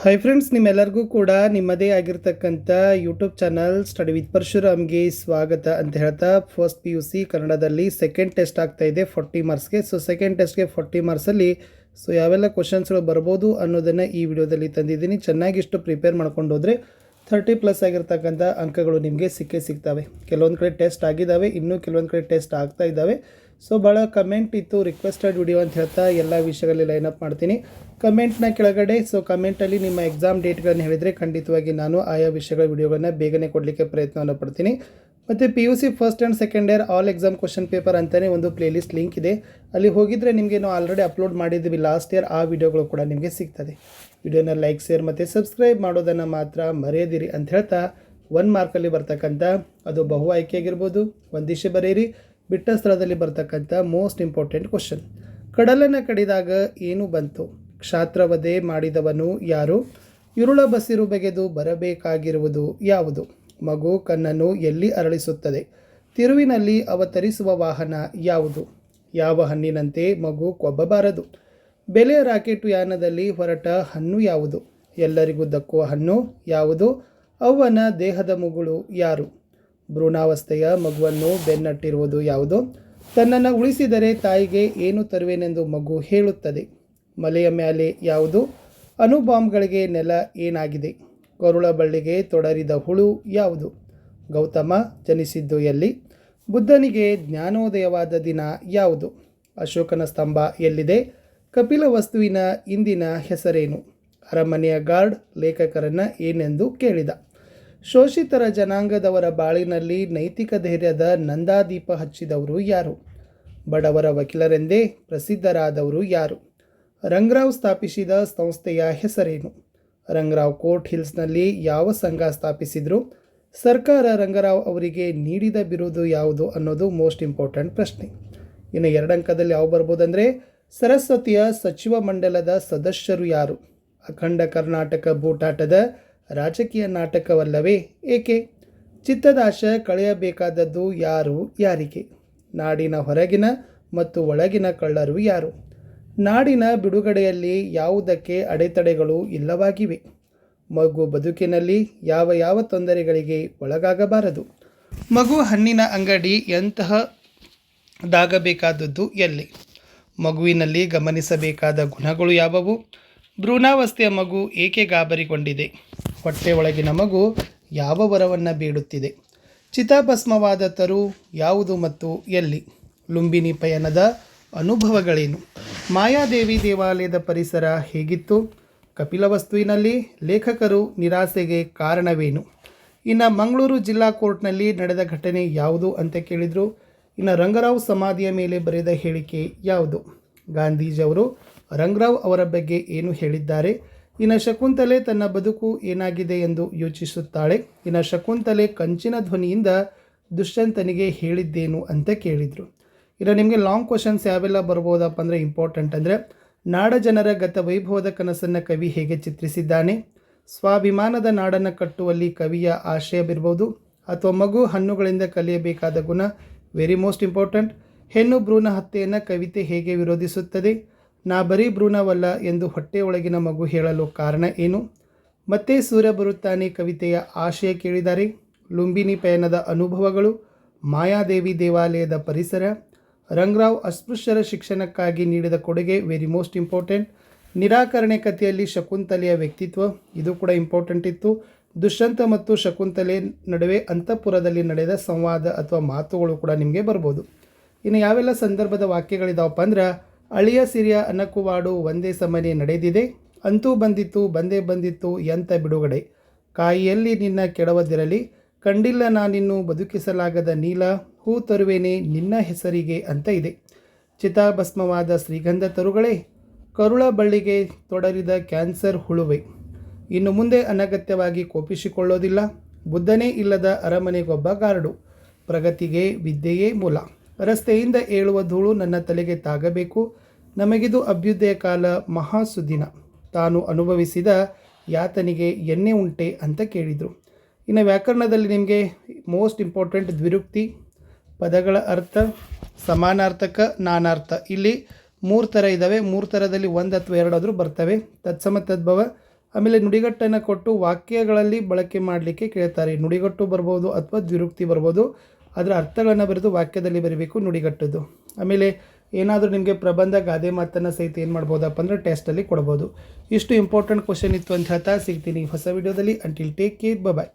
Hi friends ನಿಮ್ಮೆಲ್ಲರಿಗೂ ಕೂಡ ನಿಮ್ಮದೇ ಆಗಿರ್ತಕ್ಕಂಥ ಯೂಟ್ಯೂಬ್ ಚಾನಲ್ ಸ್ಟಡಿ ವಿತ್ ಪರಶುರಾಮ್ಗೆ ಸ್ವಾಗತ ಅಂತ ಹೇಳ್ತಾ ಫಸ್ಟ್ ಪಿ ಯು ಸಿ ಕನ್ನಡದಲ್ಲಿ ಸೆಕೆಂಡ್ ಟೆಸ್ಟ್ ಆಗ್ತಾ ಇದೆ ಫೋರ್ಟಿ ಮಾರ್ಕ್ಸ್ಗೆ ಸೊ ಸೆಕೆಂಡ್ ಟೆಸ್ಟ್ಗೆ ಫೋರ್ಟಿ ಮಾರ್ಕ್ಸಲ್ಲಿ ಸೊ ಯಾವೆಲ್ಲ ಕ್ವಶನ್ಸ್ಗಳು ಬರ್ಬೋದು ಅನ್ನೋದನ್ನು ಈ ವಿಡಿಯೋದಲ್ಲಿ ತಂದಿದ್ದೀನಿ. ಚೆನ್ನಾಗಿಷ್ಟು ಪ್ರಿಪೇರ್ ಮಾಡ್ಕೊಂಡು ಹೋದರೆ ಥರ್ಟಿ ಪ್ಲಸ್ ಆಗಿರ್ತಕ್ಕಂಥ ಅಂಕಗಳು ನಿಮಗೆ ಸಿಕ್ಕೇ ಸಿಗ್ತವೆ. ಕೆಲವೊಂದು ಕಡೆ ಟೆಸ್ಟ್ ಆಗಿದ್ದಾವೆ, ಇನ್ನೂ ಕೆಲವೊಂದು ಕಡೆ ಟೆಸ್ಟ್ ಆಗ್ತಾ ಇದ್ದಾವೆ. ಸೊ ಭಾಳ ಕಮೆಂಟ್ ಇತ್ತು ರಿಕ್ವೆಸ್ಟೆಡ್ ವಿಡಿಯೋ ಅಂತ ಹೇಳ್ತಾ ಎಲ್ಲ ವಿಷಯಗಳಲ್ಲಿ ಲೈನ್ ಅಪ್ ಮಾಡ್ತೀನಿ. ಕಮೆಂಟ್ನ ಕೆಳಗಡೆ ಸೊ ಕಮೆಂಟಲ್ಲಿ ನಿಮ್ಮ ಎಕ್ಸಾಮ್ ಡೇಟ್ಗಳನ್ನು ಹೇಳಿದರೆ ಖಂಡಿತವಾಗಿ ನಾನು ಆಯಾ ವಿಷಯಗಳ ವಿಡಿಯೋಗಳನ್ನ ಬೇಗನೆ ಕೊಡಲಿಕ್ಕೆ ಪ್ರಯತ್ನವನ್ನು ಪಡ್ತೀನಿ. ಮತ್ತು P U C first and second year all exam question paper ಅಂತಲೇ ಒಂದು ಪ್ಲೇಲಿಸ್ಟ್ ಲಿಂಕ್ ಇದೆ. ಅಲ್ಲಿ ಹೋಗಿದ್ರೆ ನಿಮಗೆ ನಾವು ಆಲ್ರೆಡಿ ಅಪ್ಲೋಡ್ ಮಾಡಿದ್ದೀವಿ ಲಾಸ್ಟ್ ಇಯರ್ ಆ ವಿಡಿಯೋಗಳು ಕೂಡ ನಿಮಗೆ ಸಿಗ್ತದೆ. ವಿಡಿಯೋನ ಲೈಕ್ ಶೇರ್ ಮತ್ತು ಸಬ್ಸ್ಕ್ರೈಬ್ ಮಾಡೋದನ್ನು ಮಾತ್ರ ಮರೆಯದಿರಿ ಅಂತ ಹೇಳ್ತಾ ಒನ್ ಮಾರ್ಕಲ್ಲಿ ಬರ್ತಕ್ಕಂಥ ಅದು ಬಹು ಆಯ್ಕೆ ಆಯ್ಕೆಯಾಗಿರ್ಬೋದು ದಿಶೆ ಬರೆಯಿರಿ ಬಿಟ್ಟ ಸ್ಥಳದಲ್ಲಿ ಬರ್ತಕ್ಕಂಥ ಮೋಸ್ಟ್ ಇಂಪಾರ್ಟೆಂಟ್ ಕ್ವಶನ್ ಕಡಲನ್ನು ಕಡಿದಾಗ ಏನು ಬಂತು? ಕ್ಷಾತ್ರವಧೆ ಮಾಡಿದವನು ಯಾರು? ಇರುಳ ಬಸಿರು ಬಗೆದು ಬರಬೇಕಾಗಿರುವುದು ಯಾವುದು? ಮಗು ಕಣ್ಣನ್ನು ಎಲ್ಲಿ ಅರಳಿಸುತ್ತದೆ? ತಿರುವಿನಲ್ಲಿ ಅವತರಿಸುವ ವಾಹನ ಯಾವುದು? ಯಾವ ಹಣ್ಣಿನಂತೆ ಮಗು ಕೊಬ್ಬಬಾರದು? ಬೆಲೆಯ ರಾಕೆಟ್ ಯಾನದಲ್ಲಿ ಹೊರಟ ಹಣ್ಣು ಯಾವುದು? ಎಲ್ಲರಿಗೂ ದಕ್ಕುವ ಹಣ್ಣು ಯಾವುದು? ಅವನ ದೇಹದ ಮುಗುಳು ಯಾರು? ಭ್ರೂಣಾವಸ್ಥೆಯ ಮಗುವನ್ನು ಬೆನ್ನಟ್ಟಿರುವುದು ಯಾವುದು? ತನ್ನನ್ನು ಉಳಿಸಿದರೆ ತಾಯಿಗೆ ಏನು ತರುವೆನೆಂದು ಮಗು ಹೇಳುತ್ತದೆ. ಮಲೆಯ ಮೇಲೆ ಯಾವುದು? ಅಣುಬಾಂಬ್ಗಳಿಗೆ ನೆಲ ಏನಾಗಿದೆ? ಕರುಳ ಬಳ್ಳಿಗೆ ತೊಡರಿದ ಹುಳು ಯಾವುದು? ಗೌತಮ ಜನಿಸಿದ್ದು ಎಲ್ಲಿ? ಬುದ್ಧನಿಗೆ ಜ್ಞಾನೋದಯವಾದ ದಿನ ಯಾವುದು? ಅಶೋಕನ ಸ್ತಂಭ ಎಲ್ಲಿದೆ? ಕಪಿಲ ವಸ್ತುವಿನ ಇಂದಿನ ಹೆಸರೇನು? ಅರಮನೆಯ ಗಾರ್ಡ್ ಲೇಖಕರನ್ನು ಏನೆಂದು ಕೇಳಿದ. ಶೋಷಿತರ ಜನಾಂಗದವರ ಬಾಳಿನಲ್ಲಿ ನೈತಿಕ ಧೈರ್ಯದ ನಂದಾದೀಪ ಹಚ್ಚಿದವರು ಯಾರು? ಬಡವರ ವಕೀಲರೆಂದೇ ಪ್ರಸಿದ್ಧರಾದವರು ಯಾರು? ರಂಗರಾವ್ ಸ್ಥಾಪಿಸಿದ ಸಂಸ್ಥೆಯ ಹೆಸರೇನು? ರಂಗರಾವ್ ಕೋರ್ಟ್ ಹಿಲ್ಸ್ನಲ್ಲಿ ಯಾವ ಸಂಘ ಸ್ಥಾಪಿಸಿದ್ರು? ಸರ್ಕಾರ ರಂಗರಾವ್ ಅವರಿಗೆ ನೀಡಿದ ಬಿರುದು ಯಾವುದು ಅನ್ನೋದು ಮೋಸ್ಟ್ ಇಂಪಾರ್ಟೆಂಟ್ ಪ್ರಶ್ನೆ. ಇನ್ನು ಎರಡಂಕದಲ್ಲಿ ಯಾವ ಬರ್ಬೋದಂದರೆ, ಸರಸ್ವತಿಯ ಸಚಿವ ಮಂಡಲದ ಸದಸ್ಯರು ಯಾರು? ಅಖಂಡ ಕರ್ನಾಟಕ ಬೂಟಾಟದ ರಾಜಕೀಯ ನಾಟಕವಲ್ಲವೇ? ಏಕೆ? ಚಿತ್ತದಾಶ ಕಳೆಯಬೇಕಾದದ್ದು ಯಾರು, ಯಾರಿಗೆ? ನಾಡಿನ ಹೊರಗಿನ ಮತ್ತು ಒಳಗಿನ ಕಳ್ಳರು ಯಾರು? ನಾಡಿನ ಬಿಡುಗಡೆಯಲ್ಲಿ ಯಾವುದಕ್ಕೆ ಅಡೆತಡೆಗಳು ಇಲ್ಲವಾಗಿವೆ? ಮಗು ಬದುಕಿನಲ್ಲಿ ಯಾವ ಯಾವ ತೊಂದರೆಗಳಿಗೆ ಒಳಗಾಗಬಾರದು? ಮಗು ಹಣ್ಣಿನ ಅಂಗಡಿ ಎಂತಹದಾಗಬೇಕಾದದ್ದು ಎಲ್ಲಿ? ಮಗುವಿನಲ್ಲಿ ಗಮನಿಸಬೇಕಾದ ಗುಣಗಳು ಯಾವುವು? ಭ್ರೂಣಾವಸ್ಥೆಯ ಮಗು ಏಕೆ ಗಾಬರಿಗೊಂಡಿದೆ? ಹೊಟ್ಟೆ ಒಳಗಿನ ಮಗು ಯಾವ ವರವನ್ನು ಬೀಡುತ್ತಿದೆ? ಚಿತಾಭಸ್ಮವಾದ ತರು ಯಾವುದು ಮತ್ತು ಎಲ್ಲಿ? ಲುಂಬಿನಿ ಪಯಣದ ಅನುಭವಗಳೇನು? ಮಾಯಾದೇವಿ ದೇವಾಲಯದ ಪರಿಸರ ಹೇಗಿತ್ತು? ಕಪಿಲವಸ್ತುವಿನಲ್ಲಿ ಲೇಖಕರು ನಿರಾಸೆಗೆ ಕಾರಣವೇನು? ಇನ್ನು ಮಂಗಳೂರು ಜಿಲ್ಲಾ ಕೋರ್ಟ್ನಲ್ಲಿ ನಡೆದ ಘಟನೆ ಯಾವುದು ಅಂತ ಕೇಳಿದರು? ಇನ್ನು ರಂಗರಾವ್ ಸಮಾಧಿಯ ಮೇಲೆ ಬರೆದ ಹೇಳಿಕೆ ಯಾವುದು? ಗಾಂಧೀಜಿಯವರು ರಂಗರಾವ್ ಅವರ ಬಗ್ಗೆ ಏನು ಹೇಳಿದ್ದಾರೆ? ಇನ್ನು ಶಕುಂತಲೆ ತನ್ನ ಬದುಕು ಏನಾಗಿದೆ ಎಂದು ಯೋಚಿಸುತ್ತಾಳೆ. ಇನ್ನು ಶಕುಂತಲೆ ಕಂಚಿನ ಧ್ವನಿಯಿಂದ ದುಷ್ಯಂತನಿಗೆ ಹೇಳಿದ್ದೇನು ಅಂತ ಕೇಳಿದರು. ಇನ್ನು ನಿಮಗೆ ಲಾಂಗ್ ಕ್ವಶನ್ಸ್ ಯಾವೆಲ್ಲ ಬರ್ಬೋದಪ್ಪ ಅಂದರೆ ಇಂಪಾರ್ಟೆಂಟ್ ಅಂದರೆ ನಾಡ ಜನರ ಗತ ವೈಭವದ ಕನಸನ್ನು ಕವಿ ಹೇಗೆ ಚಿತ್ರಿಸಿದ್ದಾನೆ? ಸ್ವಾಭಿಮಾನದ ನಾಡನ್ನು ಕಟ್ಟುವಲ್ಲಿ ಕವಿಯ ಆಶಯವಿರ್ಬೋದು, ಅಥವಾ ಮಗು ಹಣ್ಣುಗಳಿಂದ ಕಲಿಯಬೇಕಾದ ಗುಣ ವೆರಿ ಮೋಸ್ಟ್ ಇಂಪಾರ್ಟೆಂಟ್ ಹೆಣ್ಣು ಭ್ರೂಣ ಹತ್ಯೆಯನ್ನು ಕವಿತೆ ಹೇಗೆ ವಿರೋಧಿಸುತ್ತದೆ? ನಾ ಬರೀ ಭ್ರೂಣವಲ್ಲ ಎಂದು ಹೊಟ್ಟೆಯೊಳಗಿನ ಮಗು ಹೇಳಲು ಕಾರಣ ಏನು? ಮತ್ತೆ ಸೂರ್ಯ ಬರುತ್ತಾನೆ ಕವಿತೆಯ ಆಶಯ ಕೇಳಿದ್ದಾರೆ ಲುಂಬಿನಿ ಪಯಣದ ಅನುಭವಗಳು, ಮಾಯಾದೇವಿ ದೇವಾಲಯದ ಪರಿಸರ, ರಂಗರಾವ್ ಅಸ್ಪೃಶ್ಯರ ಶಿಕ್ಷಣಕ್ಕಾಗಿ ನೀಡಿದ ಕೊಡುಗೆ ವೆರಿ ಮೋಸ್ಟ್ ಇಂಪಾರ್ಟೆಂಟ್ ನಿರಾಕರಣೆ ಕಥೆಯಲ್ಲಿ ಶಕುಂತಲೆಯ ವ್ಯಕ್ತಿತ್ವ, ಇದು ಕೂಡ ಇಂಪಾರ್ಟೆಂಟ್ ಇತ್ತು. ದುಷ್ಯಂತ ಮತ್ತು ಶಕುಂತಲೆ ನಡುವೆ ಅಂತಃಪುರದಲ್ಲಿ ನಡೆದ ಸಂವಾದ ಅಥವಾ ಮಾತುಗಳು ಕೂಡ ನಿಮಗೆ ಬರ್ಬೋದು. ಇನ್ನು ಯಾವೆಲ್ಲ ಸಂದರ್ಭದ ವಾಕ್ಯಗಳಿದಾವಪ್ಪ ಅಂದ್ರೆ ಅಳಿಯ ಸಿರಿಯ ಅನಕುವಾಡು ಒಂದೇ ಸಮನೆ ನಡೆದಿದೆ. ಅಂತೂ ಬಂದಿತ್ತು, ಬಂದೇ ಬಂದಿತ್ತು ಎಂತ ಬಿಡುಗಡೆ. ಕಾಯಿಯಲ್ಲಿ ನಿನ್ನ ಕೆಡವದಿರಲಿ. ಕಂಡಿಲ್ಲ ನಾನಿನ್ನು ಬದುಕಿಸಲಾಗದ ನೀಲ. ಹೂ ತರುವೇನೆ ನಿನ್ನ ಹೆಸರಿಗೆ ಅಂತ ಇದೆ. ಚಿತಾಭಸ್ಮವಾದ ಶ್ರೀಗಂಧ ತರುಗಳೇ. ಕರುಳ ಬಳ್ಳಿಗೆ ತೊಡರಿದ ಕ್ಯಾನ್ಸರ್ ಹುಳುವೆ. ಇನ್ನು ಮುಂದೆ ಅನಗತ್ಯವಾಗಿ ಕೋಪಿಸಿಕೊಳ್ಳೋದಿಲ್ಲ. ಬುದ್ಧನೇ ಇಲ್ಲದ ಅರಮನೆಗೊಬ್ಬ ಗಾರ್ಡು. ಪ್ರಗತಿಗೆ ವಿದ್ಯೆಯೇ ಮೂಲ. ರಸ್ತೆಯಿಂದ ಏಳುವ ಧೂಳು ನನ್ನ ತಲೆಗೆ ತಾಗಬೇಕು. ನಮಗಿದು ಅಭ್ಯುದಯ ಕಾಲ ಮಹಾಸುದಿನ. ತಾನು ಅನುಭವಿಸಿದ ಯಾತನಿಗೆ ಎಣ್ಣೆ ಉಂಟೆ ಅಂತ ಕೇಳಿದರು. ಇನ್ನು ವ್ಯಾಕರಣದಲ್ಲಿ ನಿಮಗೆ ಮೋಸ್ಟ್ ಇಂಪಾರ್ಟೆಂಟ್ ದ್ವಿರುಕ್ತಿ, ಪದಗಳ ಅರ್ಥ, ಸಮಾನಾರ್ಥಕ, ನಾನಾರ್ಥ. ಇಲ್ಲಿ ಮೂರು ಥರ ಇದ್ದಾವೆ ಮೂರು ಥರದಲ್ಲಿ ಒಂದು ಅಥವಾ ಎರಡಾದರೂ ಬರ್ತವೆ. ತತ್ಸಮ ತದ್ಭವ. ಆಮೇಲೆ ನುಡಿಗಟ್ಟನ್ನು ಕೊಟ್ಟು ವಾಕ್ಯಗಳಲ್ಲಿ ಬಳಕೆ ಮಾಡಲಿಕ್ಕೆ ಕೇಳ್ತಾರೆ. ನುಡಿಗಟ್ಟು ಬರ್ಬೋದು ಅಥವಾ ದ್ವಿರುಕ್ತಿ ಬರ್ಬೋದು. ಅದರ ಅರ್ಥಗಳನ್ನು ಬರೆದು ವಾಕ್ಯದಲ್ಲಿ ಬರೀಬೇಕು ನುಡಿಗಟ್ಟದು. ಆಮೇಲೆ ಏನಾದರೂ ನಿಮಗೆ ಪ್ರಬಂಧ ಗಾದೆ ಮಾತನ್ನು ಸಹಿತ ಏನು ಮಾಡ್ಬೋದಪ್ಪ ಅಂದರೆ ಟೆಸ್ಟಲ್ಲಿ ಕೊಡ್ಬೋದು. ಇಷ್ಟು ಇಂಪಾರ್ಟೆಂಟ್ ಕ್ವಶನ್ ಇತ್ತು ಅಂತ ಹೇಳ್ತಾ ಸಿಗ್ತೀನಿ ಹೊಸ ವಿಡಿಯೋದಲ್ಲಿ ಅಂಟಿಲ್ ಟೇಕ್ ಕೇರ್ ಬಾಯ್